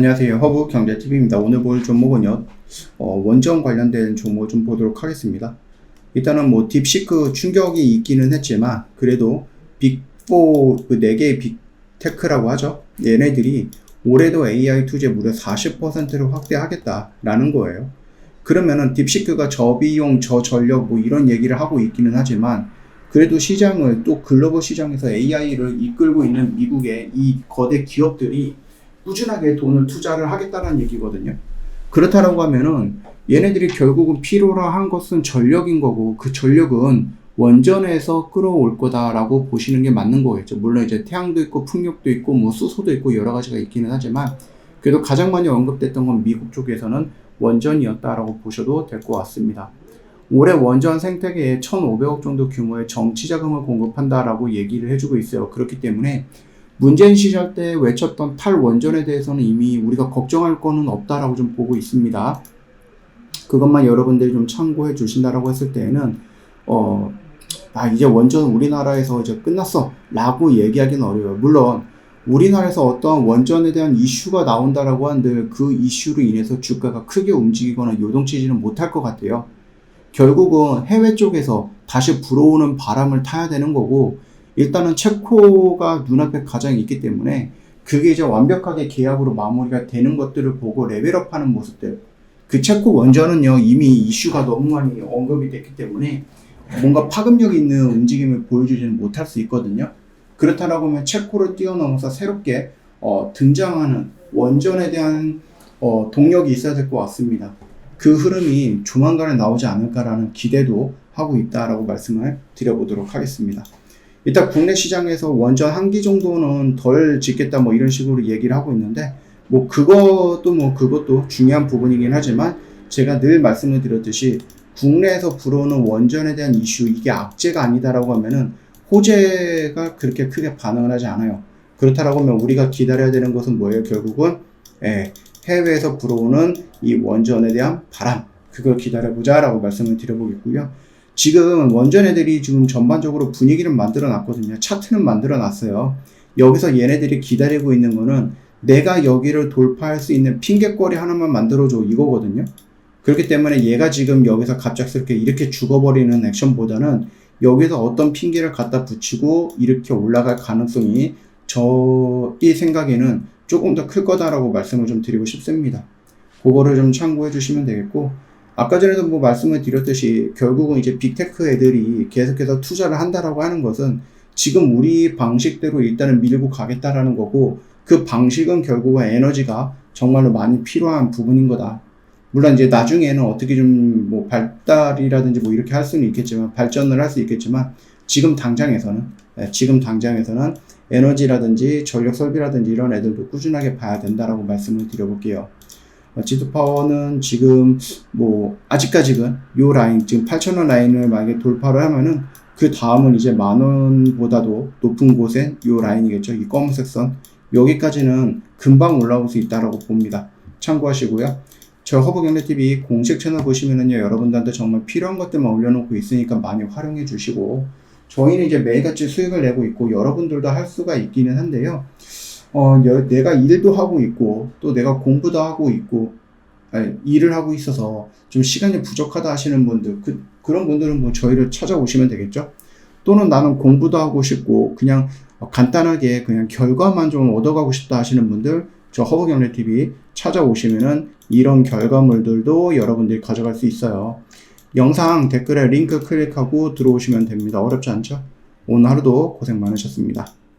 안녕하세요. 허브 경제TV입니다. 오늘 볼 종목은요, 어, 원전 관련된 종목 좀 보도록 하겠습니다. 일단은 뭐 딥시크 충격이 있기는 했지만, 그래도 빅4, 그 4개의 빅테크라고 하죠. 얘네들이 올해도 AI 투자 무려 40%를 확대하겠다라는 거예요. 그러면은 딥시크가 저비용, 저전력 뭐 이런 얘기를 하고 있기는 하지만, 그래도 시장을 또 글로벌 시장에서 AI를 이끌고 있는 미국의 이 거대 기업들이 꾸준하게 돈을 투자를 하겠다는 얘기거든요. 그렇다라고 하면은 얘네들이 결국은 필요로 한 것은 전력인 거고 그 전력은 원전에서 끌어올 거다라고 보시는 게 맞는 거겠죠. 물론 이제 태양도 있고 풍력도 있고 뭐 수소도 있고 여러 가지가 있기는 하지만 그래도 가장 많이 언급됐던 건 미국 쪽에서는 원전이었다라고 보셔도 될 것 같습니다. 올해 원전 생태계에 1,500억 정도 규모의 정치 자금을 공급한다라고 얘기를 해주고 있어요. 그렇기 때문에 문재인 시절 때 외쳤던 탈원전에 대해서는 이미 우리가 걱정할 거는 없다라고 좀 보고 있습니다. 그것만 여러분들이 좀 참고해 주신다라고 했을 때에는 어, 아 이제 원전 우리나라에서 이제 끝났어 라고 얘기하기는 어려워요. 물론 우리나라에서 어떠한 원전에 대한 이슈가 나온다라고 한들 그 이슈로 인해서 주가가 크게 움직이거나 요동치지는 못할 것 같아요. 결국은 해외 쪽에서 다시 불어오는 바람을 타야 되는 거고 일단은 체코가 눈앞에 가장 있기 때문에 그게 이제 완벽하게 계약으로 마무리가 되는 것들을 보고 레벨업하는 모습들. 그 체코 원전은요 이미 이슈가 너무 많이 언급이 됐기 때문에 뭔가 파급력 있는 움직임을 보여주지는 못할 수 있거든요. 그렇다라고 하면 체코를 뛰어넘어서 새롭게 어, 등장하는 원전에 대한 어, 동력이 있어야 될 것 같습니다. 그 흐름이 조만간에 나오지 않을까라는 기대도 하고 있다라고 말씀을 드려보도록 하겠습니다. 일단 국내 시장에서 원전 한 기 정도는 덜 짓겠다 뭐 이런 식으로 얘기를 하고 있는데 뭐 그것도 뭐 그것도 중요한 부분이긴 하지만 제가 늘 말씀을 드렸듯이 국내에서 불어오는 원전에 대한 이슈 이게 악재가 아니다라고 하면은 호재가 그렇게 크게 반응을 하지 않아요. 그렇다라고 하면 우리가 기다려야 되는 것은 뭐예요? 결국은 예, 해외에서 불어오는 이 원전에 대한 바람 그걸 기다려보자라고 말씀을 드려보겠고요. 지금 원전 애들이 지금 전반적으로 분위기를 만들어 놨거든요. 차트는 만들어 놨어요. 여기서 얘네들이 기다리고 있는 거는 내가 여기를 돌파할 수 있는 핑계거리 하나만 만들어줘 이거거든요. 그렇기 때문에 얘가 지금 여기서 갑작스럽게 이렇게 죽어버리는 액션보다는 여기서 어떤 핑계를 갖다 붙이고 이렇게 올라갈 가능성이 저의 생각에는 조금 더 클 거다라고 말씀을 좀 드리고 싶습니다. 그거를 좀 참고해 주시면 되겠고, 아까 전에도 뭐 말씀을 드렸듯이 결국은 이제 빅테크 애들이 계속해서 투자를 한다라고 하는 것은 지금 우리 방식대로 일단은 밀고 가겠다라는 거고 그 방식은 결국은 에너지가 정말로 많이 필요한 부분인 거다. 물론 이제 나중에는 어떻게 좀 뭐 발달이라든지 뭐 이렇게 할 수는 있겠지만 발전을 할 수 있겠지만 지금 당장에서는 예, 지금 당장에서는 에너지라든지 전력 설비라든지 이런 애들도 꾸준하게 봐야 된다라고 말씀을 드려볼게요. 어, 지드파워는 지금 뭐 아직까지는 요 라인 지금 8,000원 라인을 만약에 돌파를 하면은 그 다음은 이제 만 원보다도 높은 곳에 요 라인이겠죠. 이 검은색 선 여기까지는 금방 올라올 수 있다라고 봅니다. 참고하시고요. 저 허브경제TV 공식 채널 보시면은요 여러분들한테 정말 필요한 것들만 올려놓고 있으니까 많이 활용해 주시고 저희는 이제 매일같이 수익을 내고 있고 여러분들도 할 수가 있기는 한데요. 어, 여- 내가 일도 하고 있고 또 내가 공부도 하고 있고 아니, 일을 하고 있어서 좀 시간이 부족하다 하시는 분들 그, 그런 분들은 뭐 저희를 찾아오시면 되겠죠. 또는 나는 공부도 하고 싶고 그냥 어, 간단하게 그냥 결과만 좀 얻어가고 싶다 하시는 분들 저 허브경례 TV 찾아오시면은 이런 결과물들도 여러분들이 가져갈 수 있어요. 영상 댓글에 링크 클릭하고 들어오시면 됩니다. 어렵지 않죠? 오늘 하루도 고생 많으셨습니다.